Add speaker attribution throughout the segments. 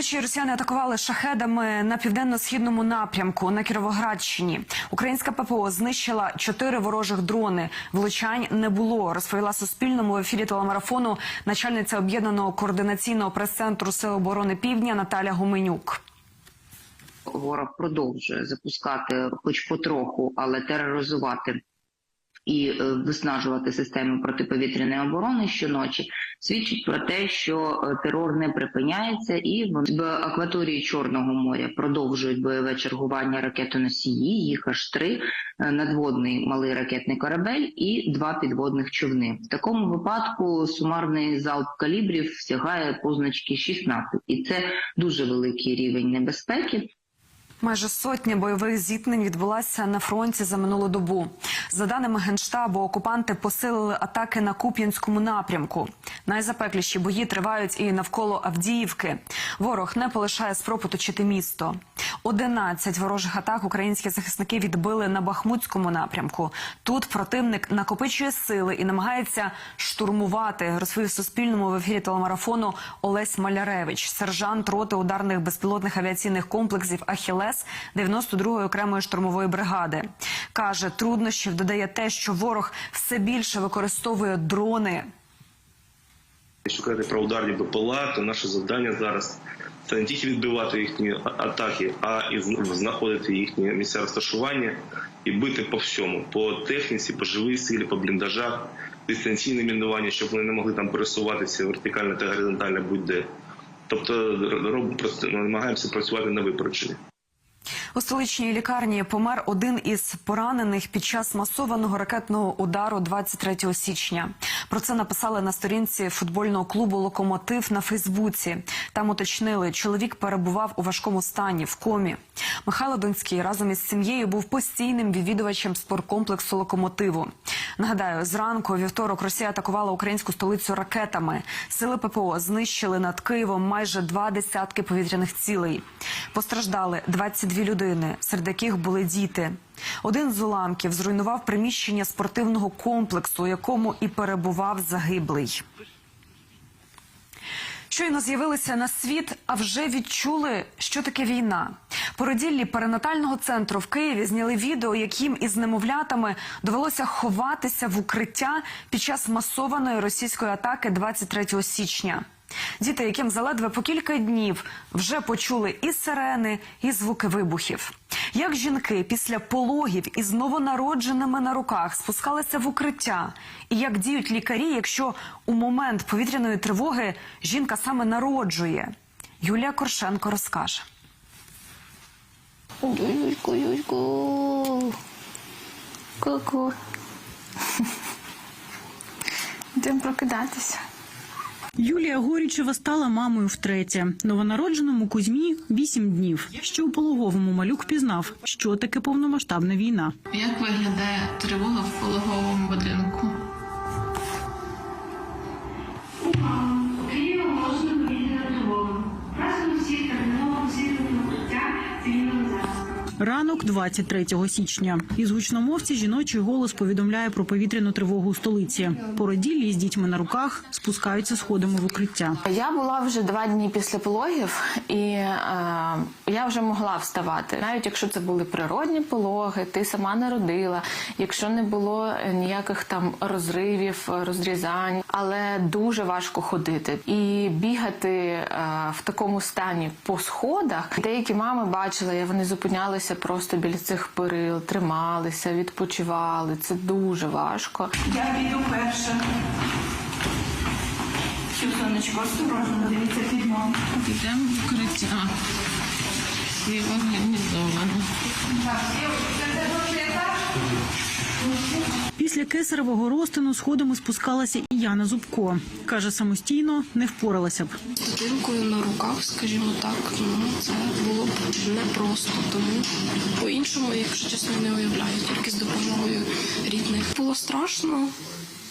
Speaker 1: Вночі росіяни атакували шахедами на південно-східному напрямку на Кіровоградщині. Українська ППО знищила чотири ворожих дрони. Влучань не було. Розповіла Суспільному в ефірі телемарафону начальниця об'єднаного координаційного прес-центру Сил оборони Півдня Наталя Гуменюк.
Speaker 2: ворог продовжує запускати, хоч потроху, але тероризувати і е, виснажувати системи протиповітряної оборони щоночі, свідчить про те, що е, терор не припиняється, і в акваторії Чорного моря продовжують бойове чергування ракетоносії. Їх аж три е, надводний малий ракетний корабель і два підводних човни. В такому випадку сумарний залп калібрів сягає позначки 16. і це дуже великий рівень небезпеки.
Speaker 1: Майже сотня бойових зіткнень відбулася на фронті за минулу добу. За даними генштабу, окупанти посилили атаки на Куп'янському напрямку. Найзапекліші бої тривають і навколо Авдіївки. Ворог не полишає спроб оточити місто. 11 ворожих атак українські захисники відбили на Бахмутському напрямку. Тут противник накопичує сили і намагається штурмувати. Розповів Суспільному в ефірі телемарафону Олесь Маляревич, сержант роти ударних безпілотних авіаційних комплексів Ахілес 92-ї окремої штурмової бригади. каже, труднощів додає те, що ворог все більше використовує дрони.
Speaker 3: Якщо казати про ударні БПЛА, то наше завдання зараз це не тільки відбивати їхні атаки, а і знаходити їхні місця розташування і бити по всьому, по техніці, по живій силі, по бліндажах, дистанційне мінування, щоб вони не могли там пересуватися вертикально та горизонтально будь-де. Тобто намагаємося працювати на випередження.
Speaker 1: У столичній лікарні помер один із поранених під час масованого ракетного удару 23 січня. Про це написали на сторінці футбольного клубу Локомотив на Фейсбуці. Там уточнили, чоловік перебував у важкому стані в комі. Михайло Донський разом із сім'єю був постійним відвідувачем спорткомплексу Локомотиву. Нагадаю, зранку вівторок Росія атакувала українську столицю ракетами. Сили ППО знищили над Києвом майже два десятки повітряних цілей. Постраждали 22 людини, серед яких були діти. Один з уламків зруйнував приміщення спортивного комплексу, у якому і перебував загиблий. Щойно з'явилися на світ, а вже відчули, що таке війна. Породіллі перинатального центру в Києві зняли відео, яким із немовлятами довелося ховатися в укриття під час масованої російської атаки 23 січня. Діти, яким заледве по кілька днів вже почули і сирени, і звуки вибухів. Як жінки після пологів із новонародженими на руках спускалися в укриття, і як діють лікарі, якщо у момент повітряної тривоги жінка саме народжує, Юлія Коршенко розкаже.
Speaker 4: Юльку, Юльку. Ку-ку. Прокидатися.
Speaker 5: Юлія Горічева стала мамою втретє. Новонародженому Кузьмі вісім днів. Ще у пологовому малюк пізнав, що таке повномасштабна війна.
Speaker 6: Як виглядає тривога в пологовому будинку?
Speaker 5: Ранок 23 січня. Із гучномовці жіночий голос повідомляє про повітряну тривогу у столиці. Породіллі з дітьми на руках спускаються сходами в укриття.
Speaker 4: Я була вже два дні після пологів, і е, я вже могла вставати. Навіть якщо це були природні пологи, ти сама народила, якщо не було ніяких там розривів, розрізань, але дуже важко ходити і бігати е, в такому стані по сходах. Деякі мами бачила, я вони зупинялися просто біля цих перил, трималися, відпочивали. Це дуже важко.
Speaker 7: Я піду перша. Сюсонечко, сонечко, осторожно, дивіться під Підемо
Speaker 6: Йдемо в укриття. Всі організовано.
Speaker 5: Після кесаревого розтину сходами спускалася і Яна Зубко. Каже, самостійно не впоралася б.
Speaker 8: Дитинкою на руках, скажімо так, ну це було б непросто. Тому по-іншому, якщо чесно, не уявляю, тільки з допомогою рідних. Було страшно,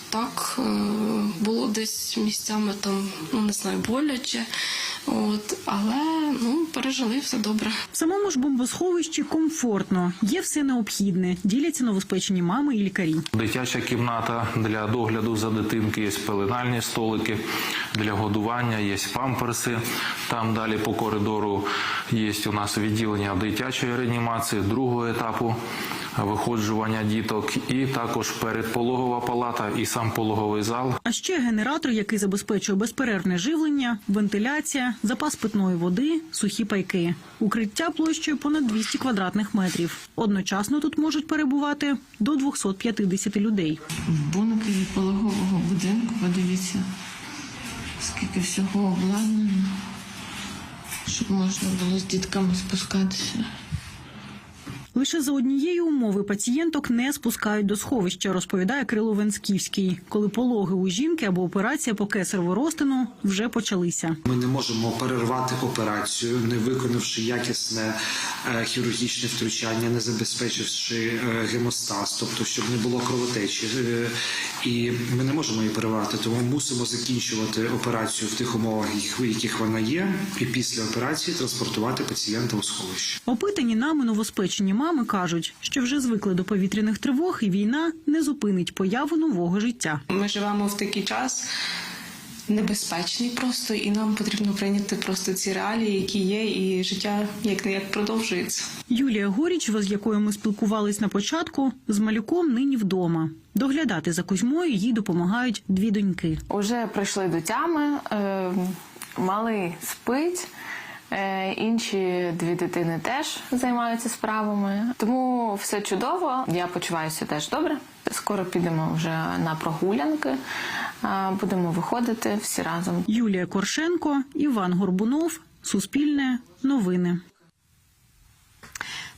Speaker 8: Так, е, було десь місцями там, ну не знаю, боляче. От, але ну, пережили все добре.
Speaker 5: В самому ж бомбосховищі комфортно, є все необхідне. Діляться новоспечені мами і лікарі.
Speaker 9: Дитяча кімната для догляду за дитинки, є пеленальні столики для годування, є памперси. Там далі по коридору є у нас відділення дитячої реанімації другого етапу виходжування діток, і також передпологова палата і сам пологовий зал.
Speaker 5: А ще генератор, який забезпечує безперервне живлення, вентиляція, запас питної води, сухі пайки. Укриття площею понад 200 квадратних метрів. Одночасно тут можуть перебувати до 250 людей.
Speaker 6: В бункері пологового будинку, подивіться, скільки всього обладнано, щоб можна було з дітками спускатися.
Speaker 5: Лише за однієї умови пацієнток не спускають до сховища, розповідає Крило Венсківський, коли пологи у жінки або операція по кесареву розтину вже почалися.
Speaker 10: Ми не можемо перервати операцію, не виконавши якісне е, хірургічне втручання, не забезпечивши е, гемостаз, тобто щоб не було кровотечі. Е, І ми не можемо її перервати, тому мусимо закінчувати операцію в тих умовах, в яких вона є, і після операції транспортувати пацієнта у сховище.
Speaker 5: Опитані нами новоспечені мами кажуть, що вже звикли до повітряних тривог, і війна не зупинить появу нового життя.
Speaker 8: Ми живемо в такий час небезпечний просто, і нам потрібно прийняти просто ці реалії, які є, і життя як не як продовжується.
Speaker 5: Юлія Горічева, з якою ми спілкувались на початку, з малюком нині вдома. Доглядати за Кузьмою їй допомагають дві доньки.
Speaker 4: Уже прийшли до тями, е, малий спить. Е, Інші дві дитини теж займаються справами, тому все чудово. Я почуваюся теж добре. Скоро підемо вже на прогулянки, будемо виходити всі разом.
Speaker 5: Юлія Коршенко, Іван Горбунов, Суспільне, Новини.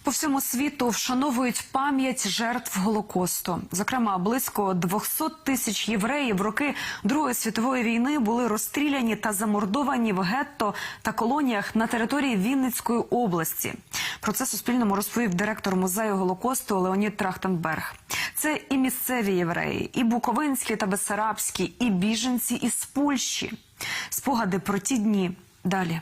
Speaker 1: По всьому світу вшановують пам'ять жертв Голокосту. Зокрема, близько 200 тисяч євреїв в роки Другої світової війни були розстріляні та замордовані в гетто та колоніях на території Вінницької області. Про це Суспільному розповів директор музею Голокосту Леонід Трахтенберг. Це і місцеві євреї, і буковинські та бесарабські, і біженці із Польщі. Спогади про ті дні далі.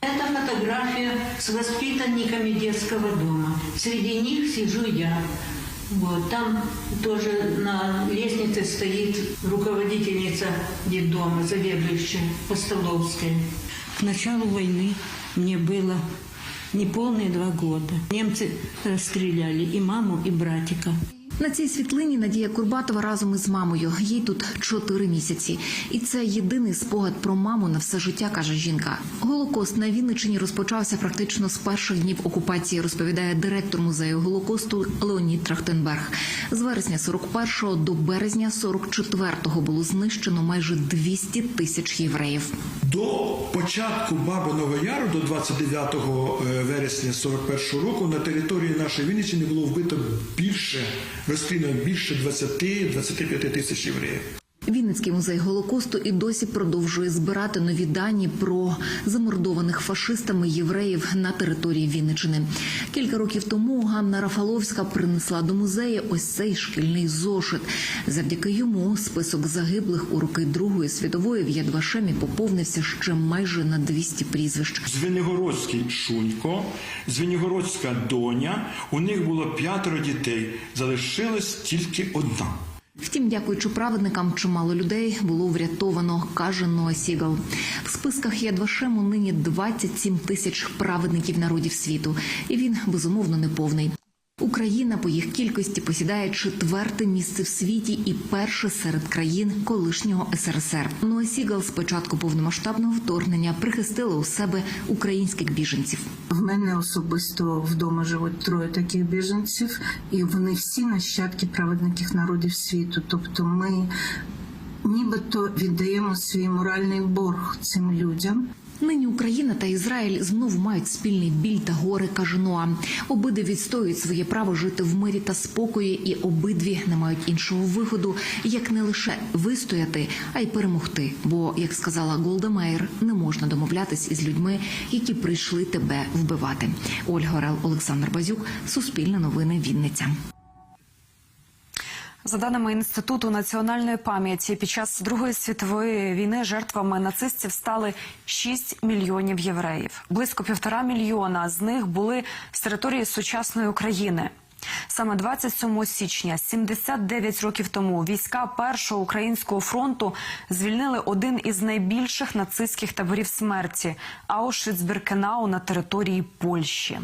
Speaker 11: Это фотография с воспитанниками детского дома. Среди них сижу я. Вот, там тоже на лестнице стоит руководительница детдома, заведующая Постоловская. К началу войны мне было неполные два года. Немцы расстреляли и маму, и братика.
Speaker 12: На цій світлині Надія Курбатова разом із мамою. Їй тут чотири місяці, і це єдиний спогад про маму на все життя, каже жінка. Голокост на Вінниччині розпочався практично з перших днів окупації, розповідає директор музею Голокосту Леонід Трахтенберг. З вересня 41-го до березня 44-го було знищено майже 200 тисяч євреїв.
Speaker 13: До початку Бабиного Яру, до 29 вересня 41 року, на території нашої Вінниччини було вбито більше, розстріляно більше 20-25 тисяч євреїв.
Speaker 12: Вінницький музей Голокосту і досі продовжує збирати нові дані про замордованих фашистами євреїв на території Вінничини. Кілька років тому Ганна Рафаловська принесла до музею ось цей шкільний зошит. Завдяки йому список загиблих у роки Другої світової в Ядвашемі поповнився ще майже на 200 прізвищ.
Speaker 13: Звенигородський Шунько, Звенигородська доня. У них було п'ятеро дітей. Залишилась тільки одна.
Speaker 12: Втім, дякуючи праведникам, чимало людей було врятовано, каже Ноа Сігал. В списках Ядвашему нині 27 тисяч праведників народів світу, і він безумовно не повний. Україна по їх кількості посідає четверте місце в світі і перше серед країн колишнього СРСР. Ноа Сігал з початку повномасштабного вторгнення прихистила у себе українських біженців.
Speaker 14: В мене особисто вдома живуть троє таких біженців, і вони всі нащадки праведників народів світу. Тобто ми нібито віддаємо свій моральний борг цим людям.
Speaker 12: Нині Україна та Ізраїль знову мають спільний біль та горе, каже Ноа. Обидві відстоюють своє право жити в мирі та спокої, і обидві не мають іншого виходу, як не лише вистояти, а й перемогти. Бо, як сказала Голда Меєр, не можна домовлятись із людьми, які прийшли тебе вбивати. Ольга Орел, Олександр Базюк, Суспільне новини, Вінниця.
Speaker 1: За даними інституту національної пам'яті, під час Другої світової війни жертвами нацистів стали 6 мільйонів євреїв. Близько півтора мільйона з них були з території сучасної України. Саме 27 січня, 79 років тому, війська першого українського фронту звільнили один із найбільших нацистських таборів смерті Аушвіц-Біркенау на території Польщі.